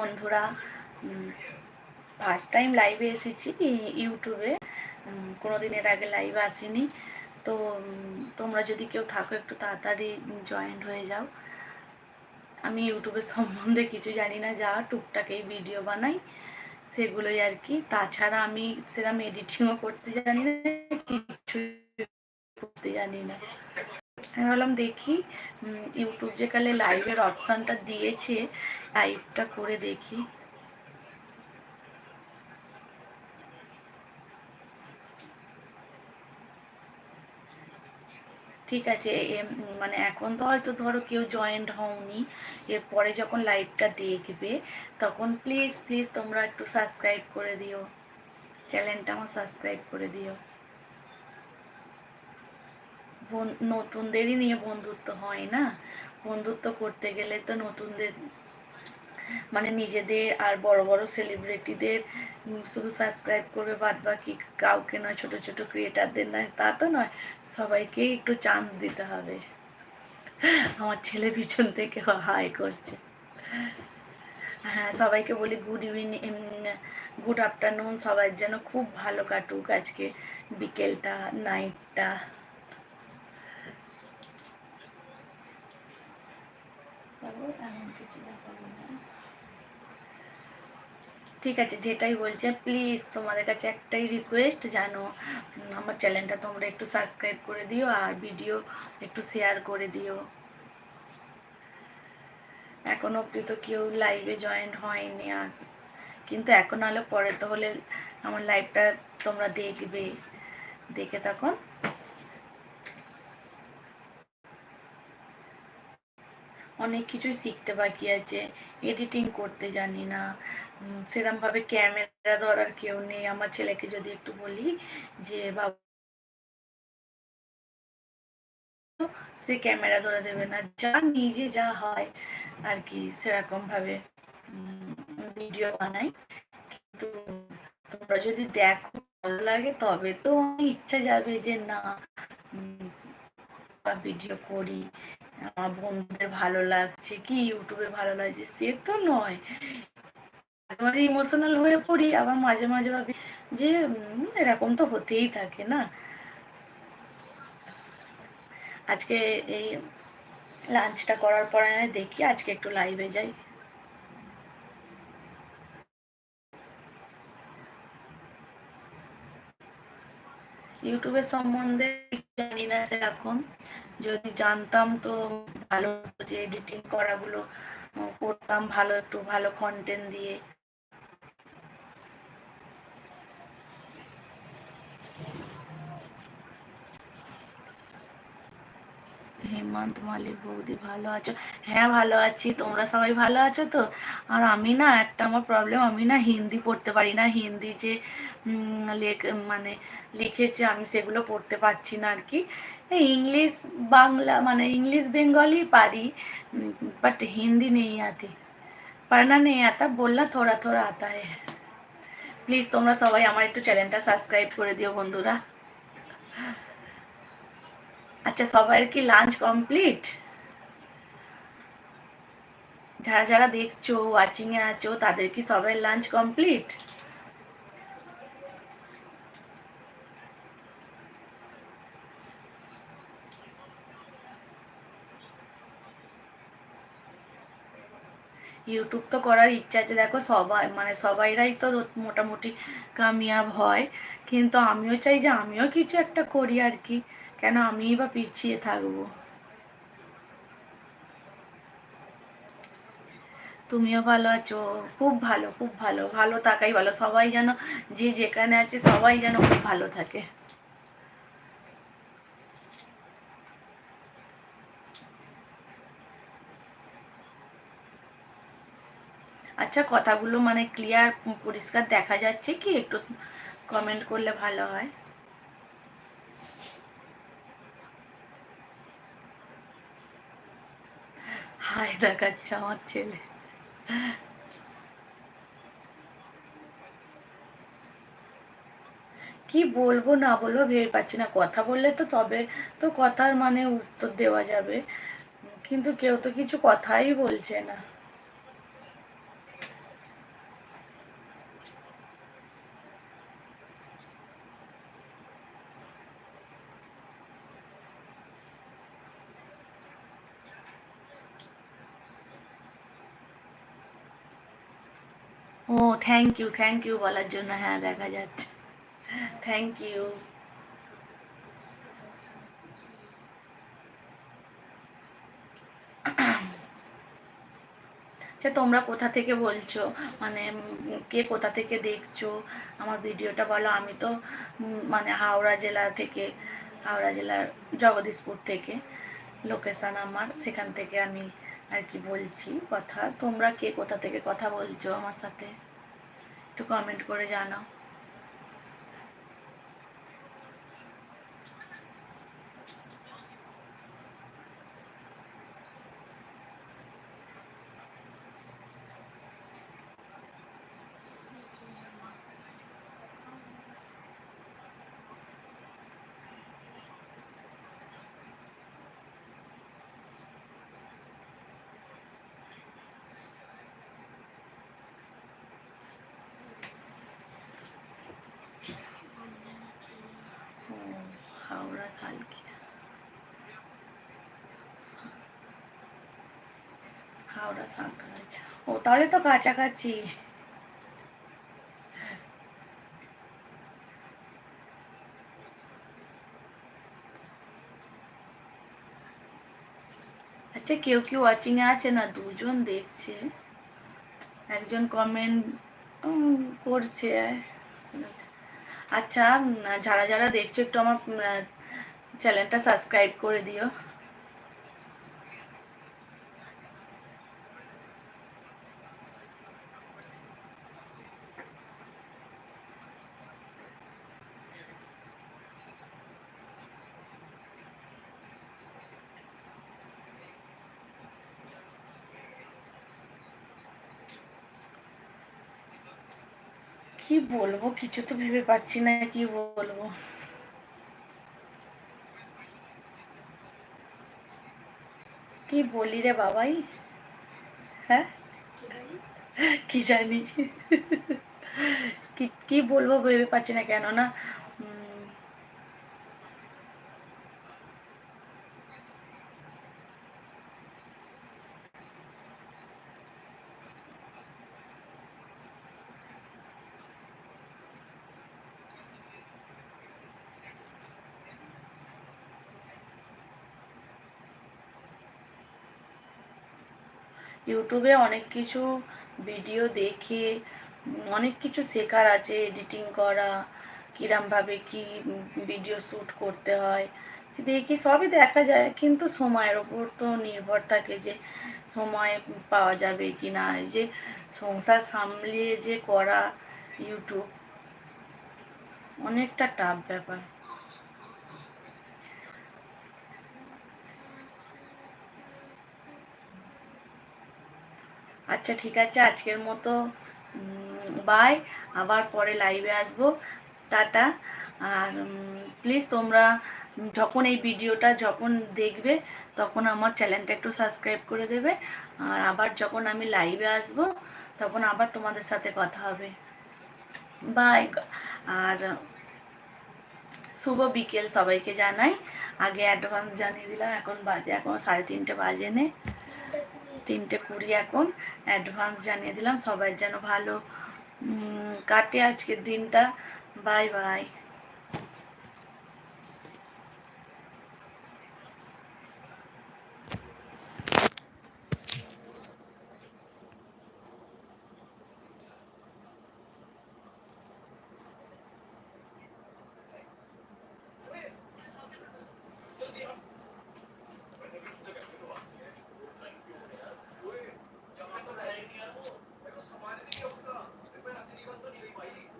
বন্ধুরা first time লাইভে এসেছি ইউটিউবে। কোনো দিনের আগে লাইভে আসিনি। তো তোমরা যদি কেউ থাকো, একটু তাড়াতাড়ি জয়েন্ট হয়ে যাও। আমি ইউটিউবের সম্বন্ধে কিছু জানি না, যা টুকটাক এই ভিডিও বানাই, সেগুলোই আর কি। তাছাড়া আমি সেরকম এডিটিংও করতে জানি না কিছু করতে জানি না। আমি ভাবলাম দেখি ইউটিউব যে কালে লাইভের অপশানটা দিয়েছে লাইভটা করে দেখি। ঠিক আছে মানে এখন তো হয়তো ধরো কেউ জয়েন্ট হওনি, এরপরে যখন লাইভটা দেখবে, তখন প্লিজ প্লিজ তোমরা একটু সাবস্ক্রাইব করে দিও। চ্যানেলটা আমার সাবস্ক্রাইব করে দিও। নতুনদেরই নিয়ে বন্ধুত্ব হয় না? বন্ধুত্ব করতে গেলে তো নতুনদের মানে নিজেদের আর বড় বড় সেলিব্রিটিদের শুধু সাবস্ক্রাইব করবে বাদ বাকি কাউকে নয়, ছোট ছোট ক্রিয়েটারদের নয়, তা তো নয় সবাইকেই একটু চান্স দিতে হবে। আমার ছেলে পিছন থেকে হাই করছে। হ্যাঁ সবাইকে বলি গুড ইভিনিং গুড আফটারনুন সবার যেন খুব ভালো কাটুক আজকে বিকেলটা নাইটটা বাবু, এমন কিছু ব্যাপার না। ঠিক আছে যেটাই বলছে প্লিজ তোমাদের কাছে একটাই রিকোয়েস্ট জানো আমার চ্যানেলটা তোমরা একটু সাবস্ক্রাইব করে দিও আর ভিডিও একটু শেয়ার করে দিও। এখন অবধি তো কেউ লাইভে জয়েন হয়নি আর কিন্তু এখন হলে পরে তো হলে আমার লাইভটা তোমরা দেখবে। দেখে তখন অনেক কিছুই শিখতে বাকি আছে। এডিটিং করতে জানি না। সেরমভাবে ক্যামেরা ধরার কেউ নেই। আমার ছেলেকে যদি একটু বলি যে, বাবু, সে ক্যামেরা ধরে দেবে না। যা নিজে যা হয় আর কি সেরকম ভাবে ভিডিও বানাই। কিন্তু তোমরা যদি দেখো, ভালো লাগে, তবে তো ইচ্ছা যাবে যে, না ভিডিও করি। আমার বন্ধুদের ভালো লাগছে, কি ইউটিউবে ভালো লাগছে, সে তো নয়। মাঝে মাঝে ইমোশনাল হয়ে পড়ি, আবার মাঝে মাঝে ভাবি যে এরকম তো হতেই থাকে না। আজকে এই লাঞ্চটা করার পরে দেখি, আজকে একটু লাইভে যাই। ইউটিউবের সম্বন্ধে জানি না সেরকম। যদি জানতাম তো ভালো যে এডিটিং করাগুলো করতাম ভালো একটু ভালো কন্টেন্ট দিয়ে। হেমন্ত মালিক বৌদি ভালো আছো? হ্যাঁ ভালো আছি। তোমরা সবাই ভালো আছো তো? আর আমি না একটা আমার প্রবলেম আমি না হিন্দি পড়তে পারি না। হিন্দি যে মানে লিখেছে আমি সেগুলো পড়তে পারছি না আর কি। ইংলিশ, বাংলা মানে ইংলিশ, বেঙ্গলি পারি বাট হিন্দি নেই আতি পারনা নেই আতা বললা থোড়া থোড়া আতা হ্যাঁ প্লিজ তোমরা সবাই আমার একটু চ্যানেলটা সাবস্ক্রাইব করে দিও বন্ধুরা। আচ্ছা সবার কি লাঞ্চ কমপ্লিট যারা যারা দেখছ ওয়াচিং এ আছো, তাদের কি সবাই লাঞ্চ কমপ্লিট ইউটিউব তো করার ইচ্ছা আছে, দেখো সবাই মানে সবাইরাই তো মোটামুটি কামিয়াব হয়। কিন্তু আমিও চাই যে আমিও কিছু একটা করি আর কি। কেন আমিই বা পিছিয়ে থাকব? তুমিও ভালো আছো, খুব ভালো খুব ভালো ভালো থাকাই ভালো। সবাই যেন, যে যেখানে আছে, সবাই যেন খুব ভালো থাকে। আচ্ছা কথাগুলো মানে ক্লিয়ার পরিষ্কার দেখা যাচ্ছে কি? একটু কমেন্ট করলে ভালো হয়। হাই দেখাচ্ছে আমার ছেলে। কি বলব না বলব ভেবে পাচ্ছি না। কথা বললে তো তবে তো কথার মানে উত্তর দেওয়া যাবে। কিন্তু কেউ তো কিছু কথাই বলছে না। ও থ্যাংক ইউ থ্যাংক ইউ বলার জন্য। হ্যাঁ দেখা যাচ্ছে। থ্যাংক ইউ সে তোমরা কোথা থেকে বলছো? মানে কে কোথা থেকে দেখছ? আমার ভিডিওটা বলো। আমি তো মানে হাওড়া জেলা থেকে, হাওড়া জেলার জগদীশপুর থেকে, লোকেশান আমার। সেখান থেকে আমি আর কি বলছি কথা? তোমরা কে কোথা থেকে কথা বলছো আমার সাথে? একটু কমেন্ট করে জানাও ও হাওড়া সালকিয়া হাওড়া সাঁকড়াইল ও তাহলে তো কাছাকাছি। আচ্ছা কেউ কেউ ওয়াচিং এ আছে না? দুজন দেখছে। একজন কমেন্ট করছে। আচ্ছা যারা যারা দেখছ একটু আমার চ্যানেলটা সাবস্ক্রাইব করে দিও। কি বলব? কিছু তো ভেবে পাচ্ছি না কি বলব। কি বলি রে বাবাই? হ্যাঁ? কি জানি? কি কি বলব ভেবে পাচ্ছি না কেননা ইউটিউবে অনেক কিছু ভিডিও দেখে, অনেক কিছু শেখার আছে এডিটিং করা, কিরমভাবে কি ভিডিও শ্যুট করতে হয়, দেখি সবই দেখা যায়, কিন্তু সময়ের ওপর তো নির্ভর থাকে যে সময় পাওয়া যাবে কি না এই যে সংসার সামলিয়ে যে করা ইউটিউব, অনেকটা টাফ ব্যাপার। আচ্ছা ঠিক আছে, আজকের মতো বাই আবার পরে লাইভে আসব, টাটা, আর প্লিজ তোমরা যখন এই ভিডিওটা যখন দেখবে, তখন আমার চ্যানেলটা একটু সাবস্ক্রাইব করে দেবে, আর আবার যখন আমি লাইভে আসব, তখন আবার তোমাদের সাথে কথা হবে। বাই আর, শুভ বিকেল সবাইকে জানাই। আগে অ্যাডভান্স জানিয়ে দিলাম, এখন বাজে, এখন সাড়ে তিনটে বাজে নে। তিনটে কুড়ি এখন অ্যাডভান্স জানিয়ে দিলাম সবাই যেন ভালো কাটে আজকের দিনটা। Bye bye